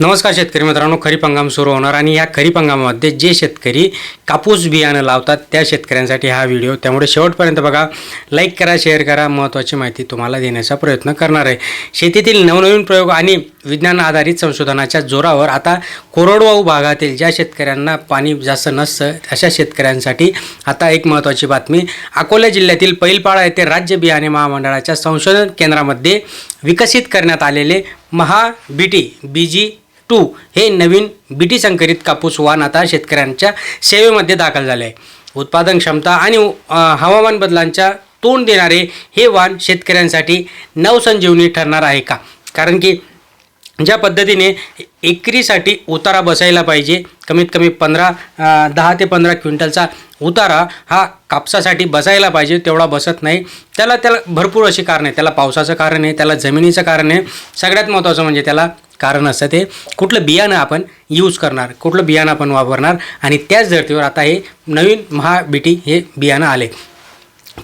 नमस्कार शेतकरी मित्रांनो खरीप हंगाम सुरू होणार आणि या खरीप हंगामामध्ये जे शेतकरी कापूस बियाणं लावतात त्या शेतकऱ्यांसाठी हा व्हिडिओ. त्यामुळे शेवटपर्यंत बघा लाईक करा शेअर करा महत्त्वाची माहिती तुम्हाला देण्याचा प्रयत्न करणार आहे. शेतीतील नवनवीन प्रयोग आणि विज्ञान आधारित संशोधनाच्या जोरावर आता कोरडवाहू भागातील ज्या शेतकऱ्यांना पाणी जास्त नसतं अशा शेतकऱ्यांसाठी आता एक महत्त्वाची बातमी. अकोला जिल्ह्यातील पैलपाळा येथे राज्य बियाणे महामंडळाच्या संशोधन केंद्रामध्ये विकसित करण्यात आलेले महा बीटी बी जी टू हे नवीन बीटी संकरित कापूस वाण आता शेतकऱ्यांच्या सेवेमध्ये दाखल झाले आहे. उत्पादन क्षमता आणि हवामान बदलांच्या तोंड देणारे हे वाण शेतकऱ्यांसाठी नवसंजीवनी ठरणार आहे का? कारण की ज्या पद्धतीने एकरीसाठी उतारा बसायला पाहिजे कमीत कमी पंधरा दहा ते पंधरा क्विंटलचा उतारा हा कापसासाठी बसायला पाहिजे तेवढा बसत नाही. त्याला त्याला भरपूर अशी कारण आहे त्याला पावसाचं कारण आहे त्याला जमिनीचं कारण आहे. सगळ्यात महत्त्वाचं म्हणजे त्याला कारण असं ते कुठलं बियाणं आपण यूज करणार कुठलं बियाणं आपण वापरणार आणि त्याच धर्तीवर आता हे नवीन महाबीटी हे बियाणं आले.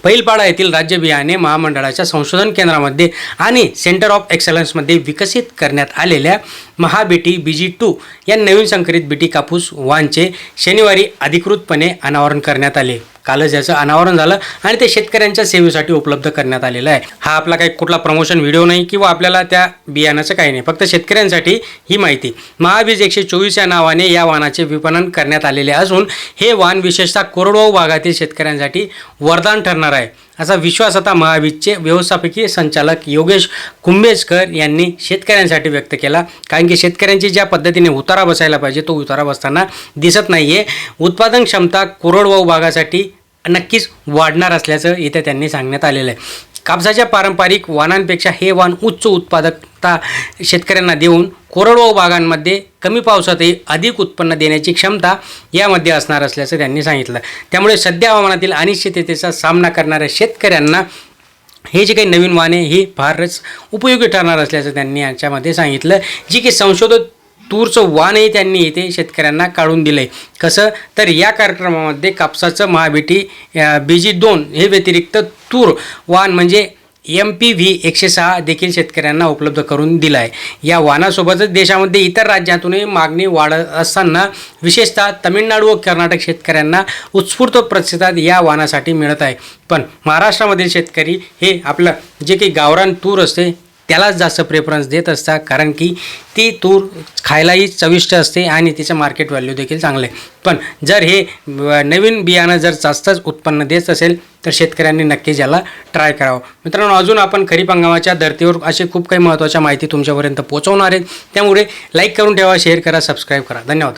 पैलपाडा येथील राज्य बियाणे महामंडळाच्या संशोधन केंद्रामध्ये आणि सेंटर ऑफ एक्सलन्समध्ये विकसित करण्यात आलेल्या महाबीटी बी जी टू या नवीन संकरित बीटी कापूस वानचे शनिवारी अधिकृतपणे अनावरण करण्यात आले. कालच याचं अनावरण झालं आणि ते शेतकऱ्यांच्या सेवेसाठी उपलब्ध करण्यात आलेलं आहे. हा आपला काही कुठला प्रमोशन व्हिडिओ नाही किंवा आपल्याला त्या बियाणाचं काही नाही. फक्त शेतकऱ्यांसाठी ही माहिती. महाबीज एकशे चोवीस या नावाने या वाहनाचे विपणन करण्यात आलेले असून हे वाहन विशेषतः कोरडवाहू भागातील शेतकऱ्यांसाठी वरदान ठरणार आहे. असा विश्वास आता महाबीजचे व्यवस्थापकीय संचालक योगेश कुंभेजकर यांनी शेतकऱ्यांसाठी व्यक्त केला. कारण की शेतकऱ्यांची ज्या पद्धतीने उतारा बसायला पाहिजे तो उतारा बसताना दिसत नाही आहे उत्पादन क्षमता कोरडवाहू भागासाठी नक्कीच वाढणार असल्याचं इथे त्यांनी सांगण्यात आलेलं आहे. कापसाच्या पारंपरिक वाणांपेक्षा हे वाण उच्च उत्पादकता शेतकऱ्यांना देऊन कोरडवाहू भागांमध्ये कमी पावसातही अधिक उत्पन्न देण्याची क्षमता यामध्ये असणार असल्याचं त्यांनी सांगितलं. त्यामुळे सध्या हवामानातील अनिश्चिततेचा सामना करणाऱ्या शेतकऱ्यांना हे जे काही नवीन वाहने ही फारच उपयोगी ठरणार असल्याचं त्यांनी याच्यामध्ये सांगितलं. जी की संशोधित तूरचं वाणही त्यांनी इथे शेतकऱ्यांना काढून दिलं आहे कसं? तर या कार्यक्रमामध्ये कापसाचं महाबीटी बी जी दोन हे व्यतिरिक्त तूर वाण म्हणजे एम पी व्ही एकशे सहा देखील शेतकऱ्यांना उपलब्ध करून दिला आहे या वाहनासोबतच देशामध्ये इतर राज्यातूनही मागणी वाढत असताना विशेषतः तमिळनाडू व कर्नाटक शेतकऱ्यांना उत्स्फूर्त प्रतिसाद या वाहनासाठी मिळत आहे. पण महाराष्ट्रामधील शेतकरी हे आपलं जे काही गावरान तूर असते त्यालाच जास्त प्रेफरन्स देत असतात. कारण की ती तूर खायलाही चविष्ट असते आणि तिचं मार्केट व्हॅल्यू देखील चांगलं आहे. पण जर हे नवीन बियाणं जर जास्तच उत्पन्न देत असेल तर शेतकऱ्यांनी नक्कीच याला ट्राय करावं. मित्रांनो अजून आपण खरीप हंगामाच्या धर्तीवर असे खूप काही महत्त्वाच्या माहिती तुमच्यापर्यंत पोहोचवणार आहेत त्यामुळे लाईक करून ठेवा शेअर करा सबस्क्राईब करा. धन्यवाद.